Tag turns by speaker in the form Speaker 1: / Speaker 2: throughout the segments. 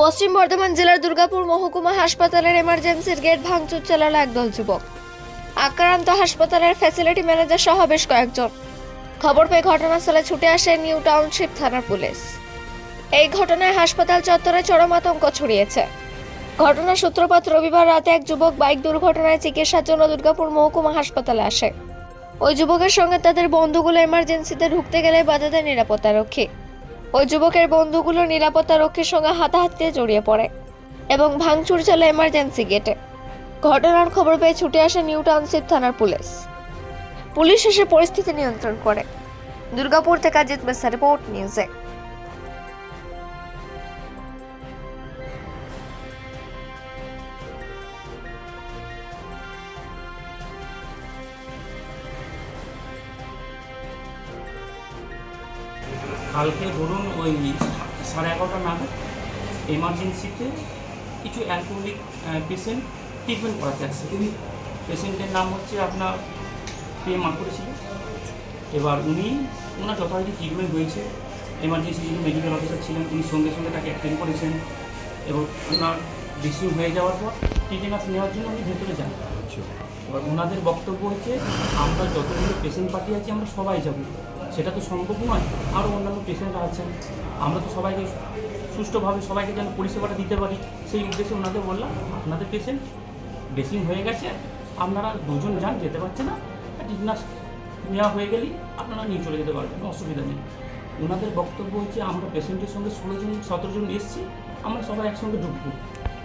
Speaker 1: পশ্চিম বর্ধমান জেলার দুর্গাপুর মহকুমা হাসপাতালের এমার্জেন্সির গেট ভাঙচুর চালালো একদল যুবক। আক্রান্ত হাসপাতালের ফ্যাসিলিটি ম্যানেজার সহ বেশ কয়েকজন। খবর পেয়ে ঘটনাস্থলে ছুটে আসে নিউ টাউনশিপ থানার পুলিশ। এই ঘটনায় হাসপাতাল চত্বরে চরম আতঙ্ক ছড়িয়েছে। ঘটনার সূত্রপাত রবিবার রাতে এক যুবক বাইক দুর্ঘটনায় চিকিৎসার জন্য দুর্গাপুর মহকুমা হাসপাতালে আসে। ওই যুবকের সঙ্গে তাদের বন্ধুগুলো এমার্জেন্সিতে ঢুকতে গেলে বাধা দেয় নিরাপত্তা রক্ষী ওই যুবকের বন্ধুগুলো নিরাপত্তা রক্ষীর সঙ্গে হাতাহাতিতে জড়িয়ে পড়ে এবং ভাঙচুর চলে এমার্জেন্সি গেটে ঘটনার খবর পেয়ে ছুটে আসে নিউ টাউনশিপ থানার পুলিশ। পুলিশ এসে পরিস্থিতি নিয়ন্ত্রণ করে। দুর্গাপুর থেকে অজিত মেসা রিপোর্ট নিউজে।
Speaker 2: কালকে ধরুন ওই সাড়ে এগারোটা নাগাদ এমার্জেন্সিতে কিছু অ্যালকোহলিক পেশেন্ট ট্রিটমেন্ট করাতে আসছে। পেশেন্টের নাম হচ্ছে আপনার পে মাকুড়ে ছিল। এবার উনি ওনার যথারীতি ট্রিটমেন্ট হয়েছে। এমার্জেন্সি যিনি মেডিকেল অফিসার ছিলেন উনি সঙ্গে সঙ্গে তাকে অ্যাটেন্ড করেছেন। এবং ওনার ড্রেসিং হয়ে যাওয়ার পর টিটেনাস নেওয়ার জন্য উনি ভেতরে যান। এবার ওনাদের বক্তব্য হচ্ছে আমরা যতগুলো পেশেন্ট পার্টি আছি আমরা সবাই যাব। সেটা তো সম্ভব নয়। আরও অন্যান্য পেশেন্টরা আছেন। আমরা তো সবাইকে সুষ্ঠুভাবে সবাইকে যেন পরিষেবাটা দিতে পারি সেই উদ্দেশ্যে ওনাদের বললাম আপনাদের পেশেন্ট ড্রেসিং হয়ে গেছে আপনারা দুজন যান যেতে পারছে না টিটনাস নেওয়া হয়ে গেলেই আপনারা নিয়ে চলে যেতে পারবেন অসুবিধা নেই। ওনাদের বক্তব্য হচ্ছে আমরা পেশেন্টের সঙ্গে ষোলো জন সতেরো জন এসেছি আমরা সবাই একসঙ্গে ঢুকবো।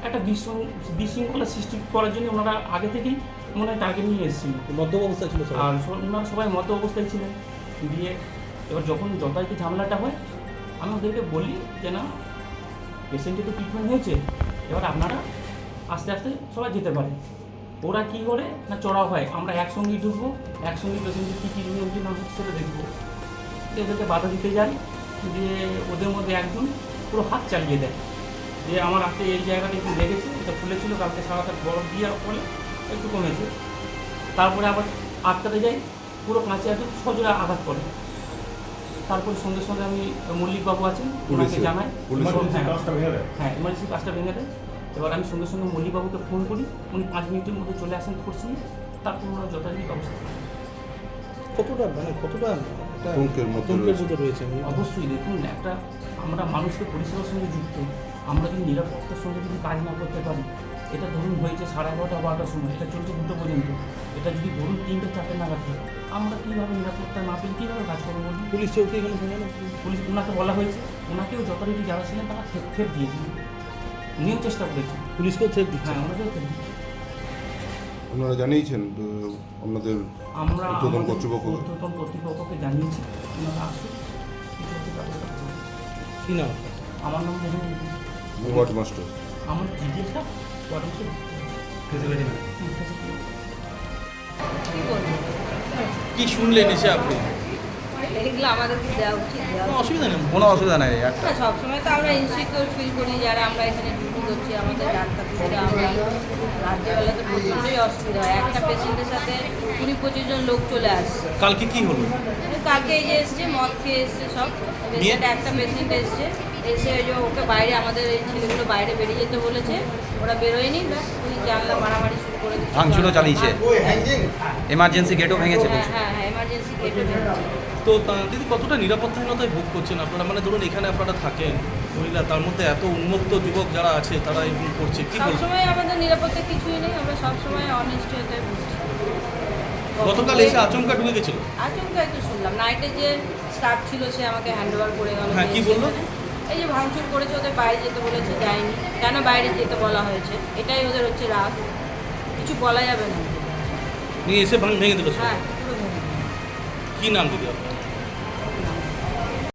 Speaker 2: একটা বিশৃঙ্খ বিশৃঙ্খলা সৃষ্টি করার জন্য ওনারা আগে থেকেই মনে হয় টার্গেট নিয়ে এসেছিলেন।
Speaker 3: মদ্যপ অবস্থায় ছিল
Speaker 2: আর ওনারা সবাই মত অবস্থায় ছিলেন। দিয়ে এবার যখন যথারীতি ঝামেলাটা হয়, আমি ওদেরকে বলি যে, না পেশেন্টের তো ট্রিটমেন্ট হয়েছে, এবার আপনারা আস্তে আস্তে সবাই যেতে পারে ওরা কী করে, না চড়াও হয়? আমরা একসঙ্গেই ঢুকবো, একসঙ্গে পেশেন্টের কী কী নিয়ম না হচ্ছে সেটা দেখব। ওদেরকে বাধা দিতে যাই, দিয়ে ওদের মধ্যে একজন পুরো হাত চালিয়ে দেয়। যে আমার হাতে এই জায়গাটা একটু লেগেছে, এটা ফুলেছিল কালকে সারাটা বরফ দিয়ে পড়লে একটু কমেছে। তারপরে আবার আটকাতে যাই পুরো কাঁচে একদম সজোরে আঘাত করে। তারপরে সঙ্গে সঙ্গে আমি মল্লিকবাবু আছেন ওনাকে জানাই। হ্যাঁ, হ্যাঁ ইমার্জেন্সি কাজটা ভেঙে দেয়। এবার আমি সঙ্গে সঙ্গে মল্লিকবাবুকে ফোন করি উনি পাঁচ মিনিটের মধ্যে চলে আসেন নিয়ে তারপর ওনারা যথাযথ ব্যবস্থা করেন।
Speaker 3: কতটা মানে কতটা একটা
Speaker 4: আতঙ্কের মধ্যে রয়েছে।
Speaker 3: মধ্যে
Speaker 2: অবশ্যই দেখুন একটা আমরা মানুষকে পরিষেবার সঙ্গে যুক্ত। আমরা যদি নিরাপত্তার সঙ্গে যদি কাজ না করতে পারি এটা ধরুন হয়েছে সাড়ে এগারোটা বারোটার সময় এটা চলছে দুটো পর্যন্ত। এটা যদি ধরুন তিনটে চারটে নাগাদ হয়, আমরা কীভাবে নিরাপত্তা না পেয়ে কীভাবে কাজ করব? বলুন
Speaker 3: পুলিশ চৌকি এখানে থাকে না
Speaker 2: পুলিশ ওনাকে বলা হয়েছে। ওনাকেও যথারীতি যারা ছিলেন তারা ফের ফের দিয়েছেন। উনিও চেষ্টা করেছেন।
Speaker 3: পুলিশকেও থ্রেট দিচ্ছে।
Speaker 2: হ্যাঁ ওনাকেও ফের দিয়েছেন
Speaker 4: আপনারা জানিয়েছেন তো আপনাদের
Speaker 2: আমরা
Speaker 4: ঊর্ধ্বতন কর্তৃপক্ষ?
Speaker 2: ঊর্ধ্বতন কর্তৃপক্ষকে জানিয়েছি। ওনারা আসুন।
Speaker 3: কি নাম?
Speaker 2: আমার নাম
Speaker 4: ওয়ার্ড মাস্টার
Speaker 2: আমার ডিটেলসটা পরে
Speaker 3: কি শুনলেন এসে আপনি?
Speaker 5: এগুলো আমাদেরকে দেওয়া উচিত দেওয়া
Speaker 3: অসুবিধা নেই
Speaker 6: কোনো অসুবিধা নেই। একটা
Speaker 5: সবসময় তো আমরা ইনসিকিউর ফিল করি যারা আমরা এখানে ডিউটি করছি আমাদের ডাক্তার দিদিরা আমরা প্রচণ্ডই অসুবিধা হয়। একটা পেশেন্টের সাথে কুড়ি পঁচিশ জন লোক চলে আসছে।
Speaker 3: কালকে কি হলো?
Speaker 5: কালকে এই যে এসছে মদ খেয়ে এসছে সব। একটা পেশেন্ট এসছে। এসে ওই যে ওকে বাইরে আমাদের এই ছেলেগুলো বাইরে বেরিয়ে যেতে বলেছে ওরা বেরোয়নি ওই জানলা মারামারি শুরু করে দিচ্ছে
Speaker 6: ভাঙচুরও চালিয়েছে। এমার্জেন্সি গেটও ভেঙেছে
Speaker 5: হ্যাঁ হ্যাঁ হ্যাঁ এমার্জেন্সি গেটও ভেঙেছে।
Speaker 3: তো দিদি কতটা নিরাপত্তাহীনতায় ভোগ করছেন আপনারা? মানে ধরুন এখানে আপনারা থাকেন মহিলা তার মধ্যে এত উন্মুক্ত যুবক যারা আছে তারা এরকম করছে কি
Speaker 5: সবসময় আমাদের নিরাপত্তা কিছুই নেই আমরা সবসময় অনেস্ট হতে বুঝছি
Speaker 3: গতকাল এসে আচমকা ঢুকে গেছিল?
Speaker 5: আচমকা একটু শুনলাম। নাইটে যে স্টাফ ছিল সে আমাকে হ্যান্ড ওভার করে গেল।
Speaker 3: হ্যাঁ, কি বলল?
Speaker 5: এই যে ভাঙচুর করেছে ওদের বাইরে যেতে বলেছে যায়নি। কেন বাইরে যেতে বলা হয়েছে? এটাই ওদের হচ্ছে রাগ। কিছু বলা যাবে না।
Speaker 3: নিয়ে এসে ভাঙ ভেঙে দিল
Speaker 5: হ্যাঁ পুরো ভেঙে।
Speaker 3: কি নাম দিদি আপনার?